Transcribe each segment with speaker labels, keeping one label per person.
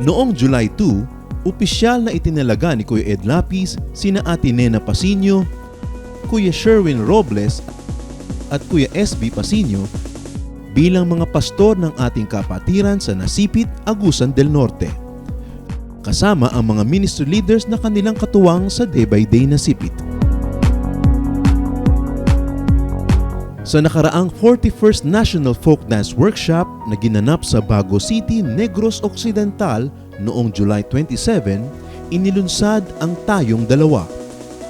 Speaker 1: Noong July 2, opisyal na itinalaga ni Kuya Ed Lapis sina Ate Nena Pasinio, Kuya Sherwin Robles at Kuya SB Pasinio bilang mga pastor ng ating kapatiran sa Nasipit, Agusan del Norte. Kasama ang mga ministry leaders na kanilang katuwang sa Day by Day Nasipit. Sa nakaraang 41st National Folk Dance Workshop na ginanap sa Bago City, Negros Occidental noong July 27, inilunsad ang Tayong Dalawa,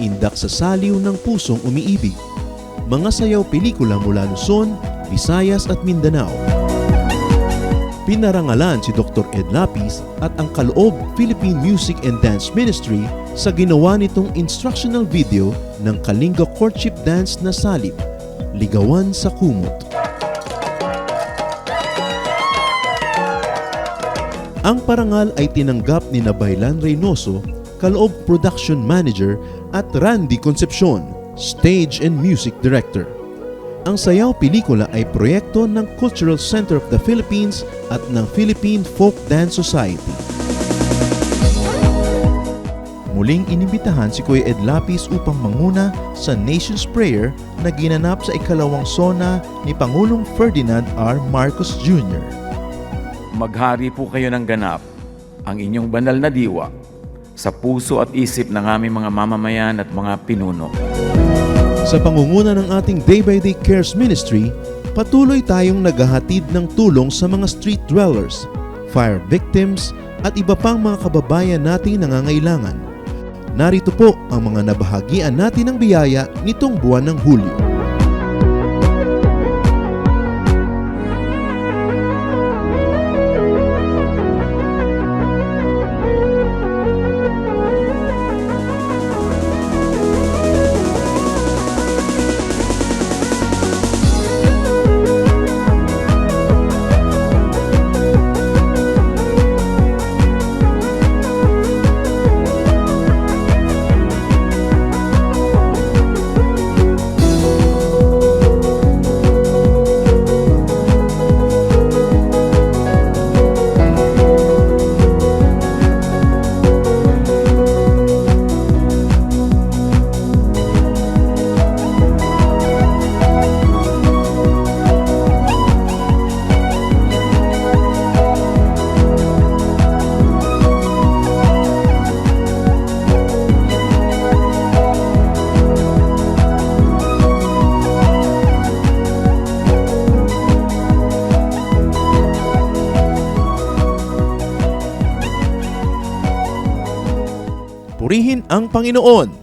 Speaker 1: indak sa saliw ng pusong umiibig. Mga sayaw pelikula mula Luzon, Visayas at Mindanao. Pinarangalan si Dr. Ed Lapis at ang Kaloob Philippine Music and Dance Ministry sa ginawa nitong instructional video ng Kalinga Courtship Dance na salip, Ligawan sa Kumot. Ang parangal ay tinanggap ni Nabaylan Reynoso, Kaloob Production Manager at Randy Concepcion, Stage and Music Director. Ang sayaw pelikula ay proyekto ng Cultural Center of the Philippines at ng Philippine Folk Dance Society. Muling inimbitahan si Kuya Ed Lapis upang manguna sa Nation's Prayer na ginanap sa ikalawang sona ni Pangulong Ferdinand R. Marcos Jr.
Speaker 2: Maghari po kayo ng ganap ang inyong banal na diwa sa puso at isip ng aming mga mamamayan at mga pinuno.
Speaker 1: Sa pangunguna ng ating Day by Day Cares Ministry, patuloy tayong naghahatid ng tulong sa mga street dwellers, fire victims at iba pang mga kababayan nating nangangailangan. Narito po ang mga nabahagian natin ng biyaya nitong buwan ng Hulyo. Purihin ang Panginoon